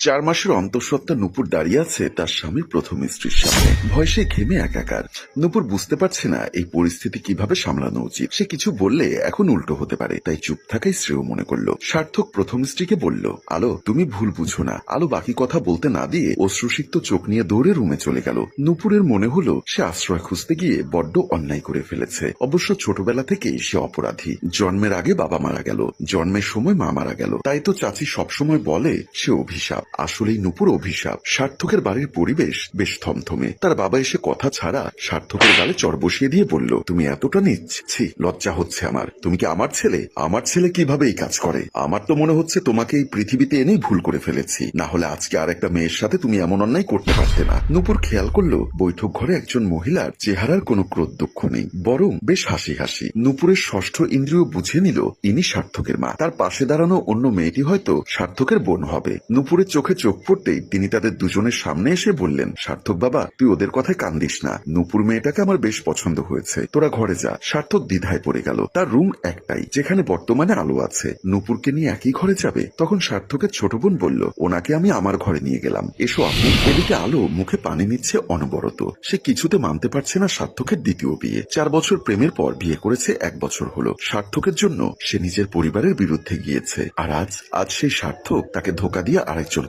চার মাসের অন্তঃসত্ত্বা নুপুর দাঁড়িয়ে আছে তার স্বামীর প্রথম স্ত্রীর সামনে। ভয় সে ঘেমে একাকার। নুপুর বুঝতে পারছে না এই পরিস্থিতি কীভাবে সামলানো উচিত। সে কিছু বললে এখন উল্টো হতে পারে, তাই চুপ থাকাই শ্রেয় মনে করল। সার্থক প্রথম স্ত্রীকে বলল, আলো, তুমি ভুল বুঝো না। আলো বাকি কথা বলতে না দিয়ে অশ্রুসিক্ত চোখ নিয়ে দৌড়ে রুমে চলে গেল। নুপুরের মনে হলো, সে আশ্রয় খুঁজতে গিয়ে বড্ড অন্যায় করে ফেলেছে। অবশ্য ছোটবেলা থেকেই সে অপরাধী। জন্মের আগে বাবা মারা গেল। জন্মের সময় মা মারা গেল। তাই তো চাচি সবসময় বলে, সে অভিশাপ। আসলেই নুপুর অভিশাপ। সার্থকের বাড়ির পরিবেশ বেশ থমথমে। তার বাবা এসে কথা ছাড়া সার্থকের গালে চর বসিয়ে দিয়ে বলল, তুমি এতটা নিচ্ছি লজ্জা হচ্ছে আমার। তুমি কি আমার ছেলে? আমার ছেলে কীভাবে এই কাজ করে? আমার তো মনে হচ্ছে তোমাকে এই পৃথিবীতে এনেই ভুল করে ফেলেছি। না হলে আজকে আর একটা মেয়ের সাথে তুমি এমন অন্যায় করতে পারতে না। নুপুর খেয়াল করল, বৈঠক ঘরে একজন মহিলার চেহারার কোনো ক্রোধ দুঃখ নেই, বরং বেশ হাসি হাসি নুপুরের ষষ্ঠ ইন্দ্রিয় বুঝে নিল, ইনি সার্থকের মা। তার পাশে দাঁড়ানো অন্য মেয়েটি হয়তো সার্থকের বোন হবে। নুপুরের চোখে চোখ পড়তেই তিনি তাদের দুজনের সামনে এসে বললেন, সার্থক বাবা, তুই ওদের কথায় কান্দিস না। নুপুর মেয়েটাকে আমার বেশ পছন্দ হয়েছে। তোরা ঘরে যা। সার্থক দ্বিধায় পড়ে গেল। তার রুম একটাই, যেখানে বর্তমানে আলো আছে। নুপুরকে নিয়ে একই ঘরে যাবে। তখন সার্থকের ছোট বোন বলল, ওনাকে আমি আমার ঘরে নিয়ে গেলাম। এসো আপনি। এদিকে আলো মুখে পানি নিচ্ছে অনবরত। সে কিছুতে মানতে পারছে না সার্থকের দ্বিতীয় বিয়ে। চার বছর প্রেমের পর বিয়ে করেছে এক বছর হলো। সার্থকের জন্য সে নিজের পরিবারের বিরুদ্ধে গিয়েছে। আর আজ আজ সেই সার্থক তাকে ধোকা দিয়ে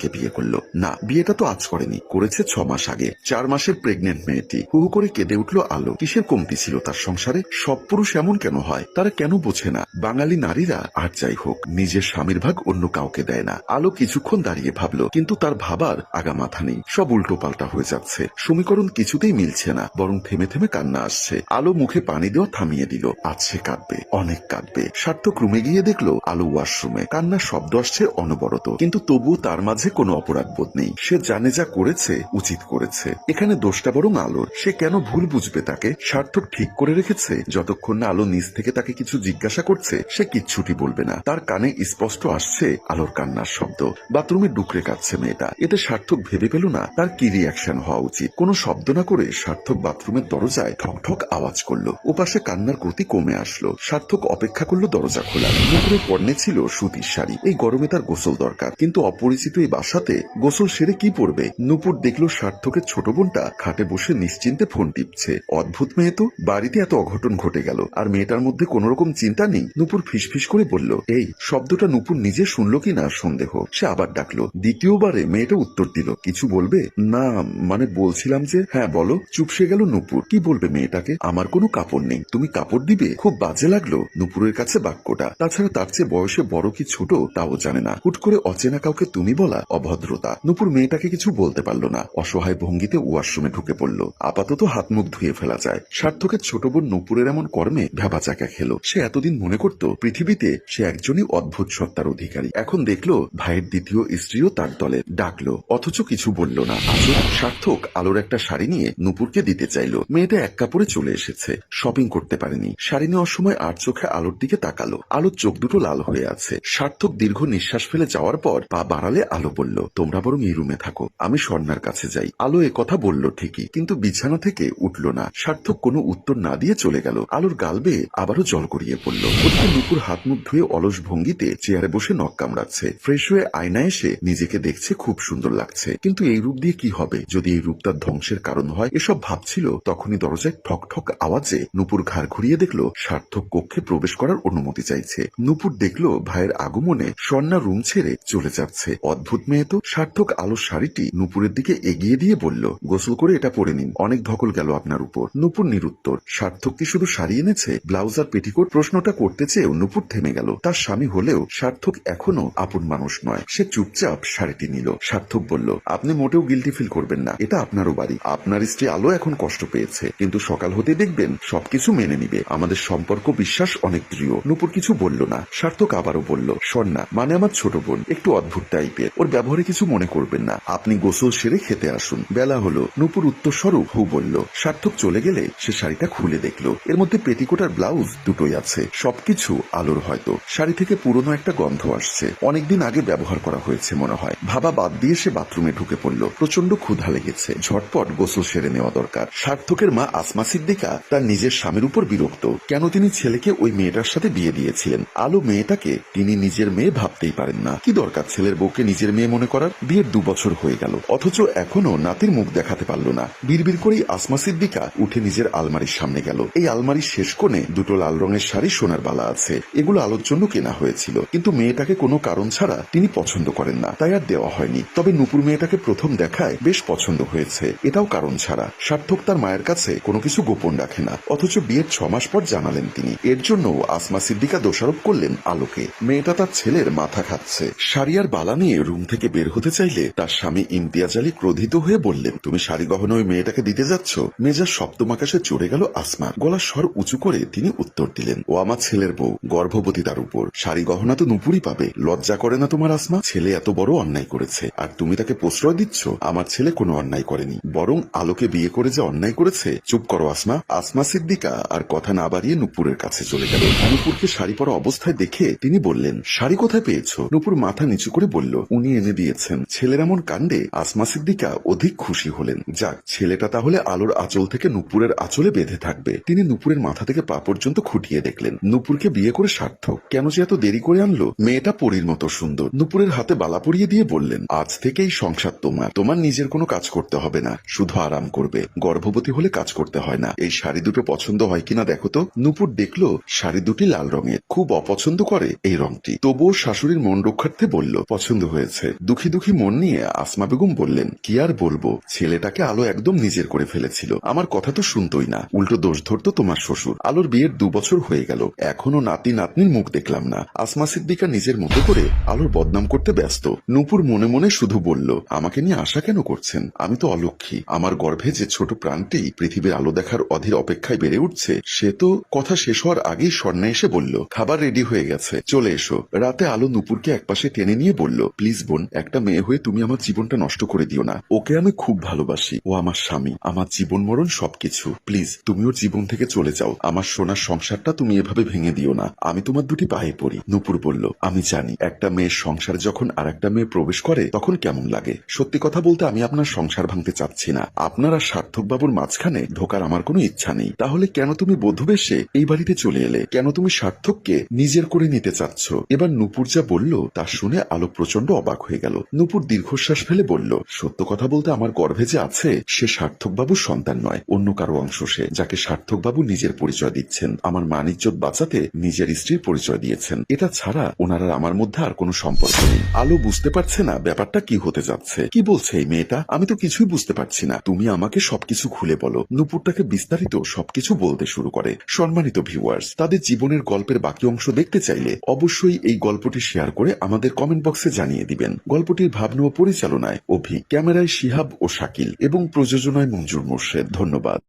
আরেকজনকে বিয়ে করল? না, বিয়েটা তো আজ করেনি, করেছে ছ মাস আগে। চার মাসের প্রেগনেন্ট মেয়েটি। হু করে কেঁদে উঠল আলো। কিসের কমতি ছিল তার সংসারে? সব পুরুষ এমন কেন হয়? তারা কেন বোঝে না? বাঙালি নারীরা, আর যাই হোক, নিজের স্বামীর ভাগ অন্য কাউকে দেয় না। আলো কিছুক্ষণ দাঁড়িয়ে ভাবলো, কিন্তু তার ভাবার আগা মাথা নেই। সব উল্টো পাল্টা হয়ে যাচ্ছে। সমীকরণ কিছুতেই মিলছে না, বরং থেমে থেমে কান্না আসছে। আলো মুখে পানি দেওয়া থামিয়ে দিল। সে কাঁদবে, অনেক কাঁদবে। সার্থক রুমে গিয়ে দেখল আলো ওয়াশরুমে। কান্নার শব্দ আসছে অনবরত। কিন্তু তবুও তার মাঝে কোনো অপরাধ বোধ নেই। সে জানে যা করেছে, উচিত করেছে। এখানে দোষটা বরং আলোর। সে কেন ভুল বুঝবে তাকে? সার্থক ঠিক করে রেখেছে? যতক্ষণ না আলো নিজ থেকে তাকে কিছু জিজ্ঞাসা করছে, সে কিচ্ছুটি বলবে না। তার কানে স্পষ্ট আসছে আলোর কান্নার শব্দ। বাথরুমে ডুকরে কাচ্ছে মেয়েটা। এতে সার্থক ভেবে পেল না, তার কি রিয়াকশন হওয়া উচিত? কোনো শব্দ না করে সার্থক বাথরুমের দরজায় ঠক ঠক আওয়াজ করল। ওপাশে কান্নার গতি কমে আসলো। সার্থক অপেক্ষা করল দরজা খোলা মুখে পর্নে ছিল সুতির শাড়ি। এই গরমে তার গোসল দরকার। কিন্তু অপরিচিত এই বাসাতে গোসল সেরে কি পড়বে? নুপুর দেখল সার্থকের ছোট বোনটা খাটে বসে নিশ্চিন্তে ফোন টিপছে। অদ্ভুত মেয়ে তো, বাড়িতে এত অঘটন ঘটে গেল, আর মেয়েটার মধ্যে কোন রকম চিন্তা নেই। নুপুর ফিসফিস করে বলল, এই, শব্দটা নুপুর নিজে শুনলো কি না সন্দেহ? সে আবার ডাকলো, দ্বিতীয়বারে মেয়েটা উত্তর দিল। কিছু বলবে? না মানে বলছিলাম যে হ্যাঁ বলো। চুপসে গেল নুপুর, কি বলবে মেয়েটাকে? আমার কোনো কাপড় নেই। তুমি কাপড় দিবে? খুব বাজে লাগল নুপুরের কাছে বাক্যটা। তাছাড়া তার চেয়ে বয়সে বড় কি ছোট, তাও জানে না। হুট করে অচেনা কাউকে তুমি বলা অভদ্রতা। নুপুর মেয়েটাকে কিছু বলতে পারল না। অসহায় ভঙ্গিতে ওয়াশরুমে ঢুকে পড়ল। আপাতত হাত মুখ ধুয়ে ফেলা যায়। সার্থকের ছোট বোন নুপুরের এমন কর্মে ভেবা চাকা খেলো। সে এতদিন মনে করত, পৃথিবীতে সে একজনই অদ্ভুত সত্তার অধিকারী। এখন দেখল, ভাইয়ের দ্বিতীয় স্ত্রীও তার দলে ডাকলো। অথচ কিছু বলল না। আসলে সার্থক আলোর একটা শাড়ি নিয়ে নুপুরকে দিতে চাইলো। মেয়েটা এক কাপড়ে চলে এসেছে। শপিং করতে পারেনি। শাড়ি নেওয়ার সময় আর চোখে আলোর দিকে তাকালো। আলোর চোখ দুটো লাল হয়ে আছে। সার্থক দীর্ঘ নিঃশ্বাস ফেলে যাওয়ার পর পা বাড়ালে আলো বলল, তোমরা বরং এই রুমে থাকো, আমি স্বর্ণার কাছে যাই। আলো এ কথা বলল ঠিকই, কিন্তু বিছানা থেকে উঠল না। সার্থক কোনো উত্তর না দিয়ে চলে গেল। আলোর গাল বেয়ে আবারও জল গড়িয়ে পড়ল। ওদিকে নুপুর হাত মুখ ধুয়ে অলস ভঙ্গিতে চেয়ারে বসে নখ কামড়াচ্ছে। ফ্রেশ হয়ে আয়না এসে নিজেকে দেখছে, খুব সুন্দর লাগছে। কিন্তু এই রূপ দিয়ে কি হবে? যদি এই রূপ তার ধ্বংসের কারণ হয়? এসব ভাবছিল, তখনই দরজায় ঠক ঠক আওয়াজে নুপুর ঘাড় ঘুরিয়ে দেখল, সার্থক কক্ষে প্রবেশ করার অনুমতি চাইছে। নুপুর দেখল, ভাইয়ের আগমনে স্বর্ণা রুম ছেড়ে চলে যাচ্ছে। অদ্ভুত মেয়ে তো সার্থক আলোর শাড়িটি নুপুরের দিকে এগিয়ে দিয়ে বলল, গোসল করে এটা পরে নিন। অনেক ধকল গেল আপনার উপর। নুপুর নিরুত্তর, সার্থক কি শুধু শাড়ি এনেছে? ব্লাউজ আর পেটিকোট প্রশ্নটা করতে চেয়েও নুপুর থেমে গেল। তার স্বামী হলেও সার্থক এখনও আপন মানুষ নয়। সে চুপচাপ শাড়িটি নিল। সার্থক বলল, আপনি মোটেও গিলটি ফিল করবেন না। এটা আপনারও বাড়ি। আপনার স্ত্রী আলো এখন কষ্ট পেয়েছে। কিন্তু সকাল হতে দেখবেন সবকিছু মেনে নিবে। আমাদের সম্পর্ক, বিশ্বাস অনেক দৃঢ়। নুপুর কিছু বলল না। সার্থক আবারও বলল স্বর্ণা মানে আমার ছোট বোন, একটু অদ্ভুত টাইপের ওর ব্যবহারে কিছু মনে করবেন না। আপনি গোসল সেরে খেতে আসুন। বেলা হলো। নুপুর উত্তর স্বরূপ হু বলল, সার্থক চলে গেলে সে শাড়িটা খুলে দেখল। এর মধ্যে পেটিকোট আর ব্লাউজ দুটোই আছে। সবকিছু আলোর হয়তো। শাড়ি থেকে পুরনো একটা গন্ধ আসছে। অনেকদিন আগে ব্যবহার করা হয়েছে মনে হয়। ভাবা বাদ দিয়ে সে বাথরুমে ঢুকে পড়ল। প্রচণ্ড ক্ষুধা লেগেছে। ঝটপট গোসল সেরে নেওয়া দরকার। সার্থকের মা আসমা সিদ্দিকা তার নিজের স্বামীর উপর বিরক্ত। কেন তিনি ছেলেকে ওই মেয়েটার সাথে বিয়ে দিয়েছিলেন? আলো মেয়েটাকে তিনি নিজের মেয়ে ভাবতেই পারেন না। কি দরকার ছেলের বউকে নিজের মেয়ে মেয়ে মনে করার বিয়ের দু বছর হয়ে গেল। অথচ এখনও নাতির মুখ দেখাতে পারল না। বিড়বিড় করেই আসমা সিদ্দিকা উঠে নিজের আলমারির সামনে গেল। এই আলমারির শেষ কোণে দুটো লাল রঙের শাড়ি সোনার বালা আছে। এগুলো আলোর জন্য কেনা হয়েছিল। কিন্তু মেয়েটাকে কোনো কারণ ছাড়া তিনি পছন্দ করেন না। তাই আর দেওয়া হয়নি। তবে নুপুর মেয়েটাকে প্রথম দেখায় বেশ পছন্দ হয়েছে। এটাও কারণ ছাড়া। সার্থক তার মায়ের কাছে কোনো কিছু গোপন রাখে না। অথচ বিয়ের ছ মাস পর জানালেন তিনি। এর জন্য আসমা সিদ্দিকা দোষারোপ করলেন আলোকে। মেয়েটা তার ছেলের মাথা খাচ্ছে। শাড়িয়ার বালা নিয়ে রুম থেকে বের হতে চাইলে তার স্বামী ইমতিয়াজ আলী ক্রোধিত হয়ে বললেন, তুমি শাড়ি গহনা ওই মেয়েটাকে দিতে যাচ্ছ? মেজার সপ্তম আকাশে চড়ে গেল আসমা গলার স্বর উঁচু করে তিনি উত্তর দিলেন, ও আমার ছেলের বউ, গর্ভবতী তার উপর। শাড়ি গহনা তো নুপুরই পাবে। লজ্জা করে না তোমার আসমা? ছেলে এত বড় অন্যায় করেছে। আর তুমি তাকে প্রশ্রয় দিচ্ছ? আমার ছেলে কোনো অন্যায় করেনি। বরং আলোকে বিয়ে করে যে অন্যায় করেছে, চুপ করো আসমা। আসমা সিদ্দিকা, আর কথা না বাড়িয়ে নুপুরের কাছে চলে গেল। নুপুরকে শাড়ি পরা অবস্থায় দেখে তিনি বললেন, শাড়ি কোথায় পেয়েছ? নুপুর মাথা নিচু করে বলল, উনি এনে দিয়েছেন। ছেলের এমন কাণ্ডে আসমা সিদ্দিকা অধিক খুশি হলেন। যাক, ছেলেটা তাহলে আলোর আঁচল থেকে নুপুরের আঁচলে বেঁধে থাকবে। তিনি নুপুরের মাথা থেকে পা পর্যন্ত খুঁটিয়ে দেখলেন। নুপুরকে বিয়ে করে সার্থক। কেন যে এত দেরি করে আনলো? মেয়েটা পরীর মতো সুন্দর। নুপুরের হাতে বালা পরিয়ে দিয়ে বললেন, আজ থেকেই সংসার তোমার। তোমার নিজের কোনো কাজ করতে হবে না। শুধু আরাম করবে। গর্ভবতী হলে কাজ করতে হয় না। এই শাড়ি দুটো পছন্দ হয় কিনা দেখো তো? নুপুর দেখল, শাড়ি দুটি লাল রঙের। খুব অপছন্দ করে এই রংটি তবুও শাশুড়ির মন রক্ষার্থে বলল, পছন্দ হয়েছে। দুঃখী দুঃখী মন নিয়ে আসমা বেগম বললেন, কি আর বলব? ছেলেটাকে আলো একদম নিজের করে ফেলেছিল। আমার কথা তো শুনতোই না। উল্টো দোষ ধরতো তোমার শ্বশুর। আলোর বিয়ের দু বছর হয়ে গেল। এখনও নাতি নাতনির মুখ দেখলাম না। আসমা সিদ্দিকা নিজের মতো করে আলোর বদনাম করতে ব্যস্ত। নূপুর মনে মনে শুধু বলল, আমাকে নিয়ে আশা কেন করছেন? আমি তো অলক্ষী। আমার গর্ভে যে ছোট প্রাণটি পৃথিবীর আলো দেখার অধীর অপেক্ষায় বেড়ে উঠছে, সে তো কথা শেষ হওয়ার আগেই স্বর্ণে এসে বলল, খাবার রেডি হয়ে গেছে। চলে এসো। রাতে আলো নুপুরকে একপাশে টেনে নিয়ে বলল, প্লিজ বোন একটা মেয়ে হয়ে তুমি আমার জীবনটা নষ্ট করে দিও না। ওকে আমি খুব ভালোবাসি। ও আমার স্বামী। আমার জীবন মরণ সবকিছু। প্লিজ, তুমি ওর জীবন থেকে চলে যাও। আমার সোনার সংসারটা তুমি এভাবে ভেঙে দিও না। আমি তোমার দুটি পায়ে পড়ি। নুপুর বলল, আমি জানি। একটা মেয়ের সংসার যখন আর একটা মেয়ে প্রবেশ করে, তখন কেমন লাগে? সত্যি কথা বলতে আমি আপনার সংসার ভাঙতে চাচ্ছি না। আপনার সার্থক বাবুর মাঝখানে ঢোকার আমার কোনো ইচ্ছা নেই। তাহলে কেন তুমি বধুবেশে এই বাড়িতে চলে এলে? কেন তুমি সার্থককে নিজের করে নিতে চাচ্ছ? এবার নুপুর যা বলল, তা শুনে আলো প্রচণ্ড অবাক গেল। নুপুর দীর্ঘশ্বাস ফেলে বলল, সত্য কথা বলতে আমার গর্ভে যে আছে, সে সার্থক বাবুর সন্তান নয়, অন্য কারও অংশ সে, যাকে সার্থক বাবু নিজের পরিচয় দিচ্ছেন। আমার মানিজ্যত বাঁচাতে নিজের স্ত্রীর পরিচয় দিয়েছেন। এটা ছাড়া ওনার আমার মধ্যে আর কোনো সম্পর্ক নেই। আলো বুঝতে পারছে না ব্যাপারটা কি হতে যাচ্ছে। কি বলছে এই মেয়েটা? আমি তো কিছুই বুঝতে পারছি না। তুমি আমাকে সবকিছু খুলে বলো। নুপুরটাকে বিস্তারিত সবকিছু বলতে শুরু করে। সম্মানিত ভিউয়ার্স তাদের জীবনের গল্পের বাকি অংশ দেখতে চাইলে অবশ্যই এই গল্পটি শেয়ার করে আমাদের কমেন্ট বক্সে জানিয়ে দিবেন। গল্পটির ভাবনা ও পরিচালনায় অভি ক্যামেরায় শিহাব ও শাকিল এবং প্রযোজনায় মঞ্জুর মোর্শেদ। ধন্যবাদ।